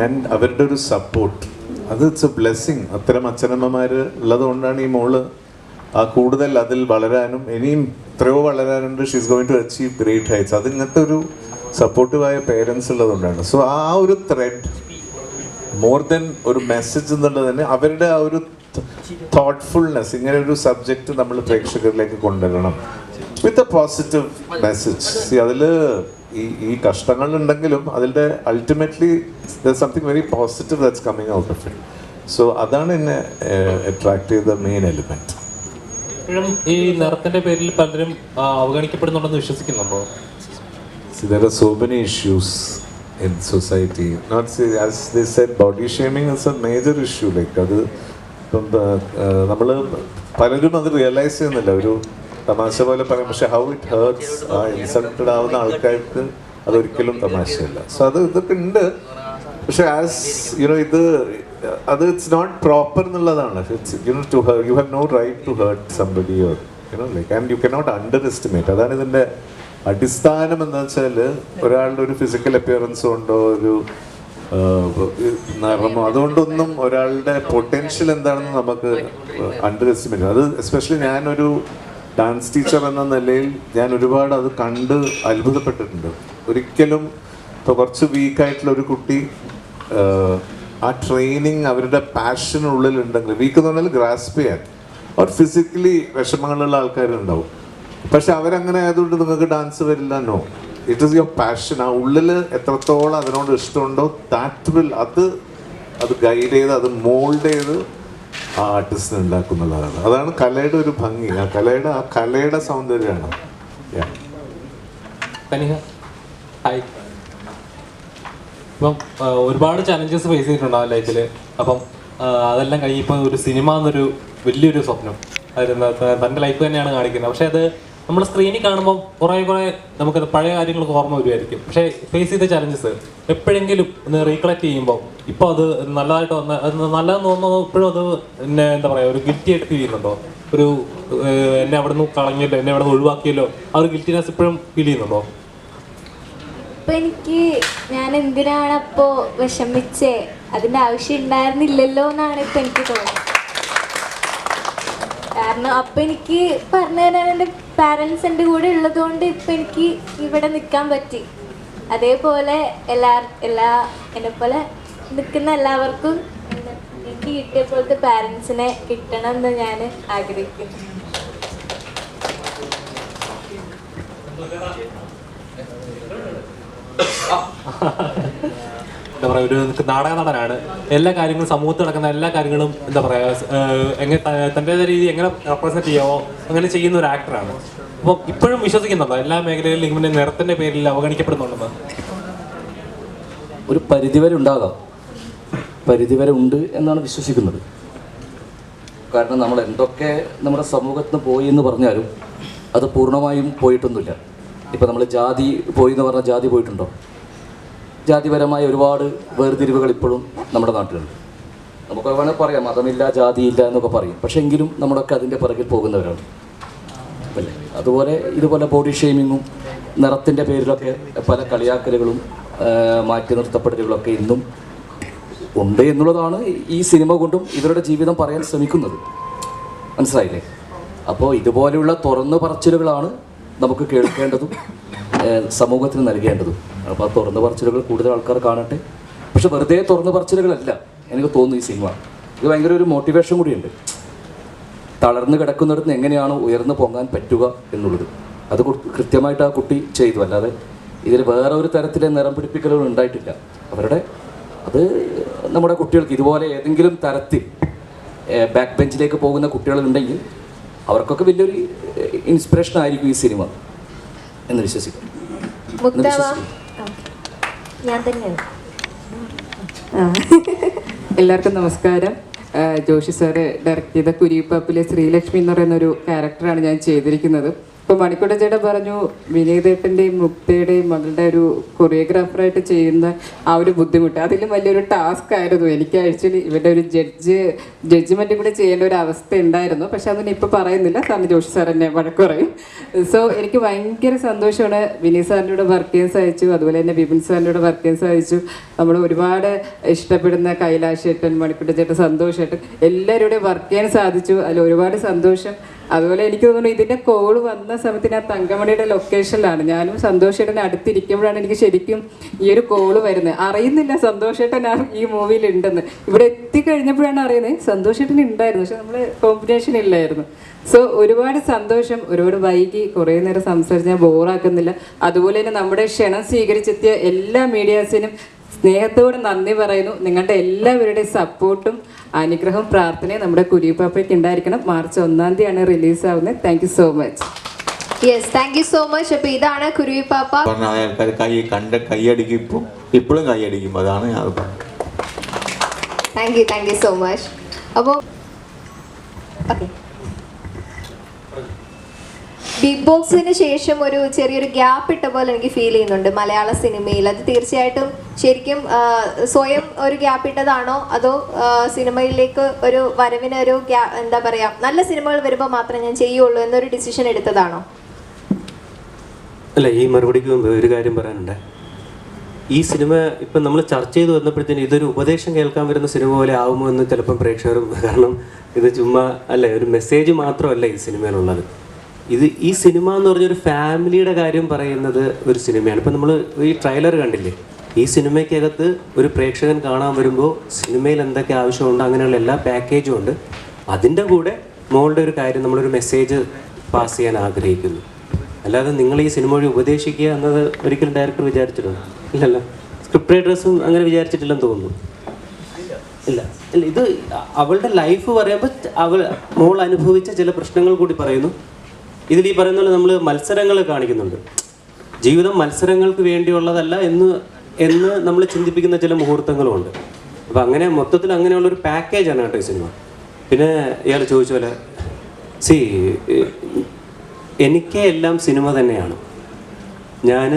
ആൻഡ് അവരുടെ ഒരു സപ്പോർട്ട് അത് ഇറ്റ്സ് എ ബ്ലെസ്സിങ് അത്തരം അച്ഛനമ്മമാർ ഉള്ളതുകൊണ്ടാണ് ഈ മോൾ ആ കൂടുതൽ അതിൽ വളരാനും ഇനിയും എത്രയോ വളരാനുണ്ട്. She's going to achieve great heights അത് ഇങ്ങനത്തെ ഒരു സപ്പോർട്ടീവായ പേരൻസ് ഉള്ളതുകൊണ്ടാണ്. സോ ആ ഒരു ത്രെഡ് മോർ ദൻ ഒരു മെസ്സേജ് എന്നുള്ളത് തന്നെ അവരുടെ ആ ഒരു തോട്ട്ഫുൾനെസ് ഇങ്ങനെ ഒരു സബ്ജക്റ്റ് നമ്മൾ പ്രേക്ഷകരിലേക്ക് കൊണ്ടുവരണം. വിത്ത് എ പോസിറ്റീവ് മെസ്സേജ് അതിൽ ഈ ഈ കഷ്ടങ്ങൾ ഉണ്ടെങ്കിലും അതിന്റെ ultimately something very positive that's coming out of it so അതാണ് എന്നെ അട്രാക്ട് ചെയ്ത മെയിൻ എലിമെന്റ് ഈ നിറത്തിന്റെ പേരിൽ പലരും അവഗണിക്കപ്പെടുന്നുണ്ടെന്ന് വിശ്വസിക്കുന്നുണ്ടോ? So many issues in society. Not as they said, body shaming is a major issue. Like അത് ഇപ്പം നമ്മൾ പലരും അത് റിയലൈസ് ചെയ്യുന്നില്ല. ഒരു തമാശ പോലെ പറയും പക്ഷെ ഹൗ ഇറ്റ് ഹേർട്സ് ആ ഇൻസൾട്ടഡ് ആവുന്ന ആൾക്കാർക്ക് അതൊരിക്കലും തമാശയല്ല. സോ അത് ഇതൊക്കെ ഉണ്ട്. പക്ഷെ ആസ് യുനോ ഇത് അത് ഇറ്റ്സ് നോട്ട് പ്രോപ്പർ എന്നുള്ളതാണ്. It's you know to you have no right to hurt somebody or you know like and you can not underestimate അതാണ് ഇതിന്റെ അടിസ്ഥാനം എന്ന് വെച്ചാൽ ഒരാളുടെ ഒരു ഫിസിക്കൽ അപ്പിയറൻസ് കൊണ്ടോ ഒരു നിറമോ അതുകൊണ്ടൊന്നും ഒരാളുടെ പൊട്ടൻഷ്യൽ എന്താണെന്ന് നമുക്ക് അണ്ടർ എസ്റ്റിമേറ്റ് അത് എസ്പെഷ്യലി ഞാനൊരു ഡാൻസ് ടീച്ചർ എന്ന നിലയിൽ ഞാൻ ഒരുപാട് അത് കണ്ട് അത്ഭുതപ്പെട്ടിട്ടുണ്ട്. ഒരിക്കലും ഇപ്പോൾ കുറച്ച് വീക്കായിട്ടുള്ള ഒരു കുട്ടി ആ, ട്രെയിനിങ് അവരുടെ പാഷൻ ഉണ്ടെങ്കിൽ വീക്ക് എന്ന് പറഞ്ഞാൽ ഗ്രാസ്പ് ചെയ്യാൻ. അവർ ഫിസിക്കലി വിഷമങ്ങളുള്ള ആൾക്കാരുണ്ടാവും. പക്ഷെ അവരങ്ങനെ ആയതുകൊണ്ട് നിങ്ങൾക്ക് ഡാൻസ് വരില്ല no it is your passion ആ ഉള്ളിൽ എത്രത്തോളം അതിനോട് ഇഷ്ടമുണ്ടോ ദാറ്റ് വിൽ അത് അത് ഗൈഡ് ചെയ്ത് അത് മോൾഡ് ചെയ്ത് ആ ആർട്ടിസ്റ്റിന് ഉണ്ടാക്കുന്നതാണ്. അതാണ് കലയുടെ ഒരു ഭംഗി. ആ കലയുടെ ആ കലയുടെ സൗന്ദര്യമാണ്. ഇപ്പം ഒരുപാട് ചലഞ്ചസ് ഫേസ് ചെയ്തിട്ടുണ്ട് ആ ലൈഫിൽ അപ്പം അതെല്ലാം കഴിഞ്ഞ് ഒരു സിനിമ എന്നൊരു വലിയൊരു സ്വപ്നം. എന്താ, തന്റെ ലൈഫ് തന്നെയാണ് കാണിക്കുന്നത്. പക്ഷേ അത് നമ്മൾ സ്ക്രീനിൽ കാണുമ്പോൾ കുറേ കുറേ നമുക്ക് പഴയ കാര്യങ്ങളൊക്കെ ഓർമ്മ വരുമായിരിക്കും പക്ഷേ ഫേസ് ചെയ്ത ചലഞ്ചസ് എപ്പോഴെങ്കിലും ഒന്ന് റീകളക്ട് ചെയ്യുമ്പോൾ ഇപ്പോൾ അത് നല്ലതായിട്ട് വന്ന നല്ലതെന്ന് തോന്നുന്നത് ഇപ്പോഴും അത് എന്നെ എന്താ പറയുക ഒരു ഗിൽറ്റി ആയിട്ട് ഫീൽ ചെയ്യുന്നുണ്ടോ? ഒരു എന്നെ അവിടെ നിന്ന് കളഞ്ഞല്ലോ എന്നെ അവിടെ നിന്ന് ഒഴിവാക്കിയല്ലോ ആ ഒരു ഗിൽറ്റിനെസ് ഇപ്പോഴും ഫീൽ ചെയ്യുന്നുണ്ടോ? എനിക്ക് ഞാൻ എന്തിനാണ് അപ്പോ വിഷമിച്ചേ? അതിന്റെ ആവശ്യം ഉണ്ടായിരുന്നില്ലല്ലോ എന്നാണ് ഇപ്പൊ എനിക്ക് തോന്നുന്നത്. കാരണം അപ്പൊ എനിക്ക് പറഞ്ഞു തരാൻ എന്റെ എന്റെ കൂടെ ഉള്ളതുകൊണ്ട് ഇപ്പൊ എനിക്ക് ഇവിടെ നിൽക്കാൻ പറ്റി. അതേപോലെ എല്ലാ എല്ലാ എന്നെ പോലെ നിൽക്കുന്ന എല്ലാവർക്കും എനിക്ക് കിട്ടിയ പോലത്തെ പാരൻസിനെ കിട്ടണം എന്ന് ഞാൻ ആഗ്രഹിക്കുന്നു. എന്താ പറയുക ഒരു നാടക നടനാണ്. എല്ലാ കാര്യങ്ങളും സമൂഹത്തിൽ നടക്കുന്ന എല്ലാ കാര്യങ്ങളും എന്താ പറയുക എങ്ങനെ തന്റേതായ രീതി എങ്ങനെ റെപ്രസെന്റ് ചെയ്യാമോ അങ്ങനെ ചെയ്യുന്ന ഒരു ആക്ടറാണ് അപ്പോൾ ഇപ്പോഴും വിശ്വസിക്കുന്നുണ്ടോ? എല്ലാ മേഖലയിലും ഇങ്ങനെ നിറത്തിന്റെ പേരിൽ അവഗണിക്കപ്പെടുന്നുണ്ടെന്ന്? ഒരു പരിധിവരെ ഉണ്ടാകാം. പരിധിവരെ ഉണ്ട് എന്നാണ് വിശ്വസിക്കുന്നത്. കാരണം നമ്മൾ എന്തൊക്കെ നമ്മുടെ സമൂഹത്തിൽ നിന്ന് പോയി എന്ന് പറഞ്ഞാലും അത് പൂർണമായും പോയിട്ടൊന്നുമില്ല. ഇപ്പം നമ്മൾ ജാതി പോയി എന്ന് പറഞ്ഞാൽ ജാതി പോയിട്ടുണ്ടോ? ജാതിപരമായ ഒരുപാട് വേർതിരിവുകൾ ഇപ്പോഴും നമ്മുടെ നാട്ടിലുണ്ട്. നമുക്ക് വേണമെങ്കിൽ പറയാം മതമില്ല ജാതിയില്ല എന്നൊക്കെ പറയും. പക്ഷേ എങ്കിലും നമ്മളൊക്കെ അതിന്റെ പിറകിൽ പോകുന്നവരാണ്. അല്ലേ? അതുപോലെ ഇതുപോലെ ബോഡി ഷെയ്മിങ്ങും നിറത്തിന്റെ പേരിലൊക്കെ പല കളിയാക്കലുകളും മാറ്റി നിർത്തപ്പെടലുകളൊക്കെ ഇന്നും ഉണ്ട് എന്നുള്ളതാണ് ഈ സിനിമ കൊണ്ടും ഇവരുടെ ജീവിതം പറയാൻ ശ്രമിക്കുന്നത്. മനസ്സിലായില്ലേ? അപ്പോൾ ഇതുപോലെയുള്ള തുറന്നു പറച്ചിലുകളാണ് നമുക്ക് കേൾക്കേണ്ടതും സമൂഹത്തിന് നൽകേണ്ടതും. അപ്പോൾ ആ തുറന്നു പറച്ചിലുകൾ കൂടുതൽ ആൾക്കാർ കാണട്ടെ? പക്ഷെ വെറുതെ തുറന്നു പറച്ചിലുകളല്ല. എനിക്ക് തോന്നുന്നു ഈ സിനിമ. ഇത് ഭയങ്കര ഒരു മോട്ടിവേഷൻ കൂടിയുണ്ട്. തളർന്നു കിടക്കുന്നിടത്ത് എങ്ങനെയാണ് ഉയർന്നു പൊങ്ങാൻ പറ്റുക എന്നുള്ളത്. അത് കൃത്യമായിട്ട് ആ കുട്ടി ചെയ്തു. അല്ലാതെ ഇതിൽ വേറെ ഒരു തരത്തിലെ നിറം പിടിപ്പിക്കലുകൾ ഉണ്ടായിട്ടില്ല. അവരുടെ അത് നമ്മുടെ കുട്ടികൾക്ക് ഇതുപോലെ ഏതെങ്കിലും തരത്തിൽ ബാക്ക് ബെഞ്ചിലേക്ക് പോകുന്ന കുട്ടികളുണ്ടെങ്കിൽ അവർക്കൊക്കെ വലിയൊരു ഇൻസ്പിറേഷൻ ആയിരിക്കും ഈ സിനിമ എന്ന് വിശ്വസിക്കുന്നു. ഞാൻ തന്നെയാണ്. എല്ലാവർക്കും നമസ്കാരം. ജോഷി സാറ് ഡയറക്റ്റ് ചെയ്ത കുരിപ്പാപ്പിലെ ശ്രീലക്ഷ്മി എന്ന് പറയുന്ന ഒരു ക്യാരക്ടറാണ് ഞാൻ ചെയ്തിരിക്കുന്നത്. ഇപ്പോൾ മണിക്കൂട്ട ചേട്ടൻ പറഞ്ഞു വിനീതേട്ടന്റെയും മുക്തയുടെയും മകളുടെ ഒരു കൊറിയോഗ്രാഫറായിട്ട് ചെയ്യുന്ന ആ ഒരു ബുദ്ധിമുട്ട്. അതിലും വലിയൊരു ടാസ്ക് ആയിരുന്നു. എനിക്ക് ആക്ച്വലി ഇവരുടെ ഒരു ജഡ്ജ് ജഡ്ജ്മെന്റ് കൂടി ചെയ്യേണ്ട ഒരു അവസ്ഥ ഉണ്ടായിരുന്നു. പക്ഷെ അതിന് ഇപ്പോൾ പറയുന്നില്ല. സാറിന് ജോഷി സാർ എന്നെ വഴക്ക് പറയും. സോ എനിക്ക് ഭയങ്കര സന്തോഷമാണ് വിനീത് സാറിന്റെ കൂടെ വർക്ക് ചെയ്യാൻ സാധിച്ചു. അതുപോലെ തന്നെ ബിപിൻ സാറിന്റെ കൂടെ വർക്ക് ചെയ്യാൻ സാധിച്ചു. നമ്മൾ ഒരുപാട് ഇഷ്ടപ്പെടുന്ന കൈലാശേട്ടൻ മണിക്കുട്ട ചേട്ടൻ സന്തോഷേട്ടൻ എല്ലാവരും വർക്ക് ചെയ്യാൻ സാധിച്ചു. അതിൽ ഒരുപാട് സന്തോഷം. അതുപോലെ എനിക്ക് തോന്നുന്നു ഇതിന്റെ കോൾ വന്ന സമയത്ത് ഞാൻ തങ്കമണിയുടെ ലൊക്കേഷനിലാണ് ഞാനും സന്തോഷേട്ടൻ അടുത്തിരിക്കുമ്പോഴാണ് എനിക്ക് ശരിക്കും ഈ ഒരു കോൾ വരുന്നത്. അറിയുന്നില്ല സന്തോഷേട്ടൻ ആ ഈ മൂവിയിൽ ഉണ്ടെന്ന്. ഇവിടെ എത്തിക്കഴിഞ്ഞപ്പോഴാണ് അറിയുന്നത് സന്തോഷേട്ടൻ ഉണ്ടായിരുന്നു പക്ഷെ നമ്മൾ കോമ്പിനേഷൻ ഇല്ലായിരുന്നു. സോ ഒരുപാട് സന്തോഷം ഒരുപാട് വൈകി കുറേ നേരം സംസാരിച്ച് ഞാൻ ബോറാക്കുന്നില്ല അതുപോലെ തന്നെ നമ്മുടെ ക്ഷണം സ്വീകരിച്ചെത്തിയ എല്ലാ മീഡിയാസിനും സ്നേഹത്തോട് നന്ദി പറയുന്നു. നിങ്ങളുടെ എല്ലാവരുടെയും സപ്പോർട്ടും അനുഗ്രഹവും പ്രാർത്ഥനയും നമ്മുടെ കുരിപ്പാപ്പയ്ക്ക് ഉണ്ടായിരിക്കണം. മാർച്ച് ഒന്നാം തീയതിയാണ് റിലീസ് ആവുന്നത് thank you so much yes thank you so much അപ്പൊ ഇതാണ് കുരുവിപ്പാപ്പ. പറഞ്ഞ ആൾക്കാർ കൈ കണ്ട കൈയടിക്കും. ഇപ്പം ഇപ്പോഴും കൈയടിക്കും. അതാണ് ഞാൻ പറഞ്ഞത്. Thank you thank you so much അപ്പോൾ ഓക്കെ ബിഗ് ബോക്സിന് ശേഷം ഒരു ചെറിയൊരു ഗ്യാപ്പ് ഇട്ട പോലെ എനിക്ക് ഫീൽ ചെയ്യുന്നുണ്ട് മലയാള സിനിമയിൽ. അത് തീർച്ചയായിട്ടും ശരിക്കും സ്വയം ഒരു ഗ്യാപ്പ് ഇട്ടതാണോ? അതോ സിനിമയിലേക്ക് ഒരു വരവിന് ഒരു എന്താ പറയാ നല്ല സിനിമകൾ വരുമ്പോൾ മാത്രമേ ഞാൻ ചെയ്യുള്ളൂ എന്നൊരു ഡിസിഷൻ എടുത്തതാണോ? അല്ല ഈ മറുപടിക്ക് മുമ്പ് ഒരു കാര്യം പറയാനുണ്ട്. ഈ സിനിമ ഇപ്പം നമ്മൾ ചർച്ച ചെയ്ത് വന്നപ്പോഴത്തേന് ഇതൊരു ഉപദേശം കേൾക്കാൻ വരുന്ന സിനിമ പോലെ ആവുമോ എന്ന് ചിലപ്പം പ്രേക്ഷകരും കാരണം ഇത് ചുമ്മാ അല്ലേ ഒരു മെസ്സേജ് മാത്രമല്ല ഈ സിനിമയിലുള്ളത്. ഇത് ഈ സിനിമ എന്ന് പറഞ്ഞൊരു ഫാമിലിയുടെ കാര്യം പറയുന്നത് ഒരു സിനിമയാണ്. ഇപ്പം നമ്മൾ ഈ ട്രെയിലർ കണ്ടില്ലേ? ഈ സിനിമയ്ക്കകത്ത് ഒരു പ്രേക്ഷകൻ കാണാൻ വരുമ്പോൾ സിനിമയിൽ എന്തൊക്കെ ആവശ്യമുണ്ട് അങ്ങനെയുള്ള എല്ലാ പാക്കേജും ഉണ്ട്. അതിന്റെ കൂടെ മോളുടെ ഒരു കാര്യം നമ്മളൊരു മെസ്സേജ് പാസ് ചെയ്യാൻ ആഗ്രഹിക്കുന്നു. അല്ലാതെ നിങ്ങൾ ഈ സിനിമ വഴി ഉപദേശിക്കുക എന്നത് ഒരിക്കലും ഡയറക്ടർ വിചാരിച്ചിട്ടുണ്ടോ ഇല്ലല്ല? സ്ക്രിപ്റ്റ് റൈറ്റേഴ്സും അങ്ങനെ വിചാരിച്ചിട്ടില്ലെന്ന് തോന്നുന്നു. ഇല്ല. ഇല്ല. ഇത് അവളുടെ ലൈഫ് പറയുമ്പോൾ അവൾ മോൾ അനുഭവിച്ച ചില പ്രശ്നങ്ങൾ കൂടി പറയുന്നു. ഇതിൽ ഈ പറയുന്ന പോലെ നമ്മൾ മത്സരങ്ങൾ കാണിക്കുന്നുണ്ട്. ജീവിതം മത്സരങ്ങൾക്ക് വേണ്ടിയുള്ളതല്ല എന്ന് എന്ന് നമ്മൾ ചിന്തിപ്പിക്കുന്ന ചില മുഹൂർത്തങ്ങളുമുണ്ട്. അപ്പം അങ്ങനെ മൊത്തത്തിൽ അങ്ങനെയുള്ള ഒരു പാക്കേജാണ് കേട്ടോ ഈ സിനിമ. പിന്നെ ഇയാൾ ചോദിച്ച പോലെ സി എനിക്ക് എല്ലാം സിനിമ തന്നെയാണ്. ഞാൻ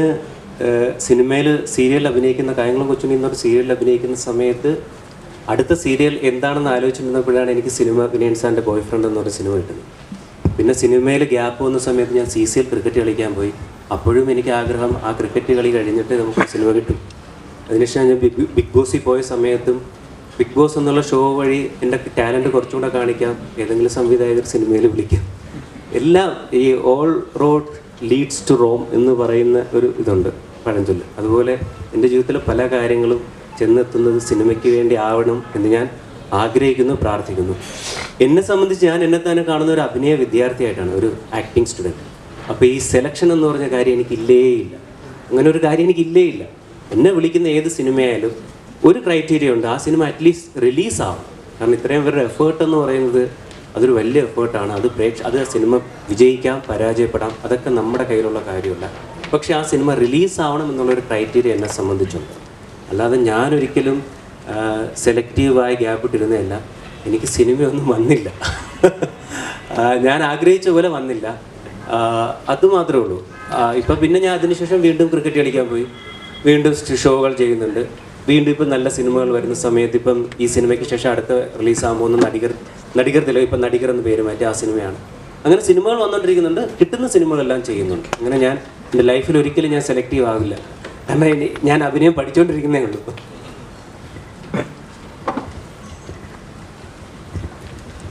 സിനിമയിൽ സീരിയൽ അഭിനയിക്കുന്ന കായംകുളം കൊച്ചുണ്ണി എന്നൊരു സീരിയൽ അഭിനയിക്കുന്ന സമയത്ത് അടുത്ത സീരിയൽ എന്താണെന്ന് ആലോചിച്ചിരുന്നപ്പോഴാണ് എനിക്ക് സിനിമ വിനയൻ സാറിന്റെ ബോയ് ഫ്രണ്ട് എന്നൊരു സിനിമ കിട്ടുന്നത്. പിന്നെ സിനിമയിൽ ഗ്യാപ്പ് വന്ന സമയത്ത് ഞാൻ സി സി എൽ ക്രിക്കറ്റ് കളിക്കാൻ പോയി. അപ്പോഴും എനിക്ക് ആഗ്രഹം ആ ക്രിക്കറ്റ് കളി കഴിഞ്ഞിട്ട് നമുക്ക് സിനിമ കിട്ടും. അതിനുശേഷം ഞാൻ ബിഗ് ബിഗ് ബോസിൽ പോയ സമയത്തും ബിഗ് ബോസ് എന്നുള്ള ഷോ വഴി എന്റെ ടാലന്റ് കുറച്ചുകൂടെ കാണിക്കാം. ഏതെങ്കിലും സംവിധായകർ സിനിമയിൽ വിളിക്കാം. എല്ലാം ഈ all road leads to Rome എന്ന് പറയുന്ന ഒരു ഇതുണ്ട് പഴഞ്ചൊല്ല്. അതുപോലെ എന്റെ ജീവിതത്തിലെ പല കാര്യങ്ങളും ചെന്നെത്തുന്നത് സിനിമയ്ക്ക് വേണ്ടി ആവണം എന്ന് ഞാൻ ആഗ്രഹിക്കുന്നു പ്രാർത്ഥിക്കുന്നു. എന്നെ സംബന്ധിച്ച് ഞാൻ എന്നെ തന്നെ കാണുന്ന ഒരു അഭിനയ വിദ്യാർത്ഥിയായിട്ടാണ് ഒരു ആക്ടിങ് സ്റ്റുഡന്റ് അപ്പോൾ ഈ സെലക്ഷൻ എന്ന് പറഞ്ഞ കാര്യം എനിക്കില്ലേ ഇല്ല അങ്ങനെ ഒരു കാര്യം എനിക്കില്ലേ ഇല്ല എന്നെ വിളിക്കുന്ന ഏത് സിനിമയായാലും ഒരു ക്രൈറ്റീരിയ ഉണ്ട് ആ സിനിമ അറ്റ്ലീസ്റ്റ് റിലീസ് ആവും. കാരണം ഇത്രയും പേരുടെ എഫേർട്ട് എന്ന് പറയുന്നത് അതൊരു വലിയ എഫേർട്ടാണ് അത് പ്രേക്ഷ അത് സിനിമ വിജയിക്കാം പരാജയപ്പെടാം. അതൊക്കെ നമ്മുടെ കയ്യിലുള്ള കാര്യമല്ല. പക്ഷേ ആ സിനിമ റിലീസ് ആവണം എന്നുള്ളൊരു ക്രൈറ്റീരിയ എന്നെ സംബന്ധിച്ചുണ്ട്. അല്ലാതെ ഞാനൊരിക്കലും സെലക്റ്റീവായി ഗ്യാപ്പ് ഇട്ടിരുന്നതല്ല. എനിക്ക് സിനിമയൊന്നും വന്നില്ല. ഞാൻ ആഗ്രഹിച്ച പോലെ വന്നില്ല. അതുമാത്രമേ അത് മാത്രമേ ഉള്ളൂ. ഇപ്പം പിന്നെ ഞാൻ അതിനുശേഷം വീണ്ടും ക്രിക്കറ്റ് കളിക്കാൻ പോയി. വീണ്ടും ഷോകൾ ചെയ്യുന്നുണ്ട്. വീണ്ടും ഇപ്പം നല്ല സിനിമകൾ വരുന്ന സമയത്ത് ഇപ്പം ഈ സിനിമയ്ക്ക് ശേഷം അടുത്ത റിലീസാകാൻ പോകുന്ന നടികർ നടികർ തിലകം ഇപ്പം നടികർ എന്ന് പേര് മാറ്റി ആ സിനിമയാണ്. അങ്ങനെ സിനിമകൾ വന്നുകൊണ്ടിരിക്കുന്നുണ്ട് കിട്ടുന്ന സിനിമകളെല്ലാം ചെയ്യുന്നുണ്ട്. അങ്ങനെ ഞാൻ എന്റെ ലൈഫിൽ ഒരിക്കലും ഞാൻ സെലക്റ്റീവ് ആവില്ല. കാരണം ഞാൻ അഭിനയം പഠിച്ചുകൊണ്ടിരിക്കുന്നേ ഉള്ളൂ ഇത് മണിക്കൂട്ടം സ്വന്തം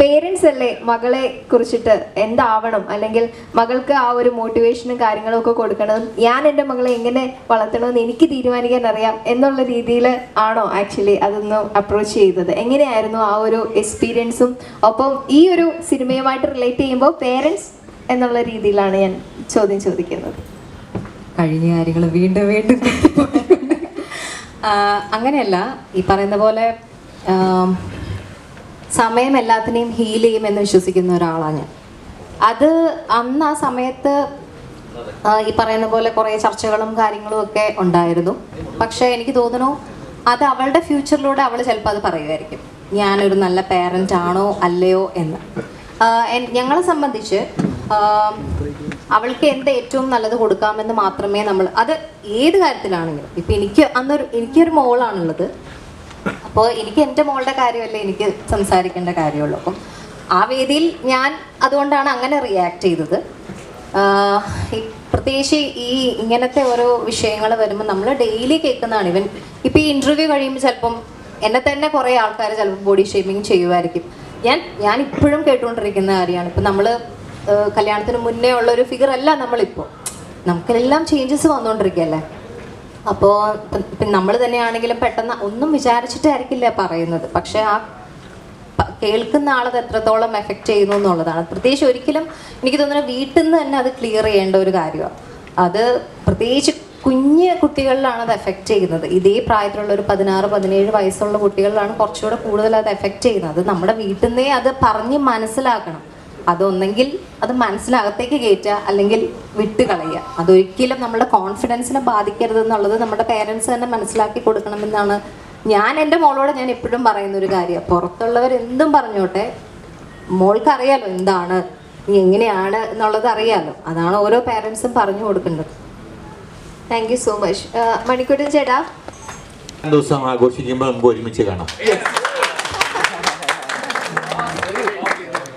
പേരൻസ് അല്ലേ മകളെ കുറിച്ചിട്ട് എന്താവണം? അല്ലെങ്കിൽ മകൾക്ക് ആ ഒരു മോട്ടിവേഷനും കാര്യങ്ങളും ഒക്കെ കൊടുക്കണം. ഞാൻ എന്റെ മകളെ എങ്ങനെ വളർത്തണമെന്ന് എനിക്ക് തീരുമാനിക്കാൻ അറിയാം എന്നുള്ള രീതിയിൽ ആണോ ആക്ച്വലി അതൊന്ന് അപ്രോച്ച് ചെയ്തത്? എങ്ങനെയായിരുന്നു ആ ഒരു എക്സ്പീരിയൻസും ഒപ്പം ഈ ഒരു സിനിമയുമായിട്ട് റിലേറ്റ് ചെയ്യുമ്പോൾ പേരൻസ് എന്നുള്ള രീതിയിലാണ് ഞാൻ ചോദ്യം ചോദിക്കുന്നത്. കഴിഞ്ഞ കാര്യങ്ങൾ വീണ്ടും വീണ്ടും അങ്ങനെയല്ല. ഈ പറയുന്ന പോലെ സമയം എല്ലാത്തിനെയും ഹീൽ ചെയ്യുമെന്ന് വിശ്വസിക്കുന്ന ഒരാളാണ് ഞാൻ. അത് അന്ന് ആ സമയത്ത് ഈ പറയുന്ന പോലെ കുറേ ചർച്ചകളും കാര്യങ്ങളും ഒക്കെ ഉണ്ടായിരുന്നു. പക്ഷേ എനിക്ക് തോന്നുന്നു അത് അവളുടെ ഫ്യൂച്ചറിലൂടെ അവൾ ചിലപ്പോൾ അത് പറയുമായിരിക്കും. ഞാനൊരു നല്ല പേരന്റ് ആണോ അല്ലയോ എന്ന്. ഞങ്ങളെ സംബന്ധിച്ച് അവൾക്ക് എന്ത് ഏറ്റവും നല്ലത് കൊടുക്കാമെന്ന് മാത്രമേ നമ്മൾ അത് ഏത് കാര്യത്തിലാണെങ്കിലും ഇപ്പം എനിക്ക് അന്നൊരു എനിക്കൊരു മോളാണുള്ളത്. അപ്പോൾ എനിക്ക് എന്റെ മോളുടെ കാര്യമല്ലേ എനിക്ക് സംസാരിക്കേണ്ട കാര്യമുള്ളൂ. അപ്പം ആ വേദിയിൽ ഞാൻ അതുകൊണ്ടാണ് അങ്ങനെ റിയാക്ട് ചെയ്തത്. പ്രത്യേകിച്ച് ഈ ഇങ്ങനത്തെ ഓരോ വിഷയങ്ങൾ വരുമ്പോൾ നമ്മൾ ഡെയിലി കേൾക്കുന്നതാണ്. ഇവൻ ഇപ്പം ഈ ഇന്റർവ്യൂ കഴിയുമ്പോൾ ചിലപ്പം എന്നെ തന്നെ കുറേ ആൾക്കാർ ചിലപ്പോൾ ബോഡി ഷേപ്പിംഗ് ചെയ്യുമായിരിക്കും ഞാൻ ഞാൻ ഇപ്പോഴും കേട്ടുകൊണ്ടിരിക്കുന്ന കാര്യമാണ്. ഇപ്പം നമ്മൾ കല്യാണത്തിന് മുന്നേ ഉള്ള ഒരു ഫിഗർ അല്ല നമ്മളിപ്പോൾ നമുക്കെല്ലാം ചേഞ്ചസ് വന്നുകൊണ്ടിരിക്കുകയല്ലേ അപ്പോൾ നമ്മൾ തന്നെയാണെങ്കിലും പെട്ടെന്ന് ഒന്നും വിചാരിച്ചിട്ടായിരിക്കില്ല പറയുന്നത്. പക്ഷെ ആ കേൾക്കുന്ന ആളത് എത്രത്തോളം എഫക്റ്റ് ചെയ്യുന്നു എന്നുള്ളതാണ്. പ്രത്യേകിച്ച് ഒരിക്കലും എനിക്ക് തോന്നുന്നു വീട്ടിൽ നിന്ന് തന്നെ അത് ക്ലിയർ ചെയ്യേണ്ട ഒരു കാര്യമാണ് അത് പ്രത്യേകിച്ച് കുഞ്ഞ് കുട്ടികളിലാണ് അത് എഫക്റ്റ് ചെയ്യുന്നത്. ഇതേ പ്രായത്തിലുള്ള ഒരു പതിനാറ് പതിനേഴ് വയസ്സുള്ള കുട്ടികളിലാണ് കുറച്ചുകൂടെ കൂടുതൽ അത് എഫക്റ്റ് ചെയ്യുന്നത്. നമ്മുടെ വീട്ടിൽ നിന്നേ അത് പറഞ്ഞ് മനസ്സിലാക്കണം. അതൊന്നെങ്കിൽ അത് മനസ്സിനകത്തേക്ക് കയറ്റുക അല്ലെങ്കിൽ വിട്ട് കളയുക അതൊരിക്കലും നമ്മുടെ കോൺഫിഡൻസിനെ ബാധിക്കരുത് എന്നുള്ളത് നമ്മുടെ പേരൻസ് തന്നെ മനസ്സിലാക്കി കൊടുക്കണമെന്നാണ് ഞാൻ എന്റെ മോളോട് ഞാൻ എപ്പോഴും പറയുന്ന ഒരു കാര്യം. പുറത്തുള്ളവർ എന്തും പറഞ്ഞോട്ടെ മോൾക്ക് അറിയാലോ എന്താണ് നീ എങ്ങനെയാണ് എന്നുള്ളത് അറിയാലോ. അതാണ് ഓരോ പേരൻസും പറഞ്ഞു കൊടുക്കേണ്ടത് thank you so much Manikuttan ചേട്ടാ. ദിവസം ആഘോഷിക്കുമ്പോൾ നമുക്ക് ഒരുമിച്ച് കാണാം.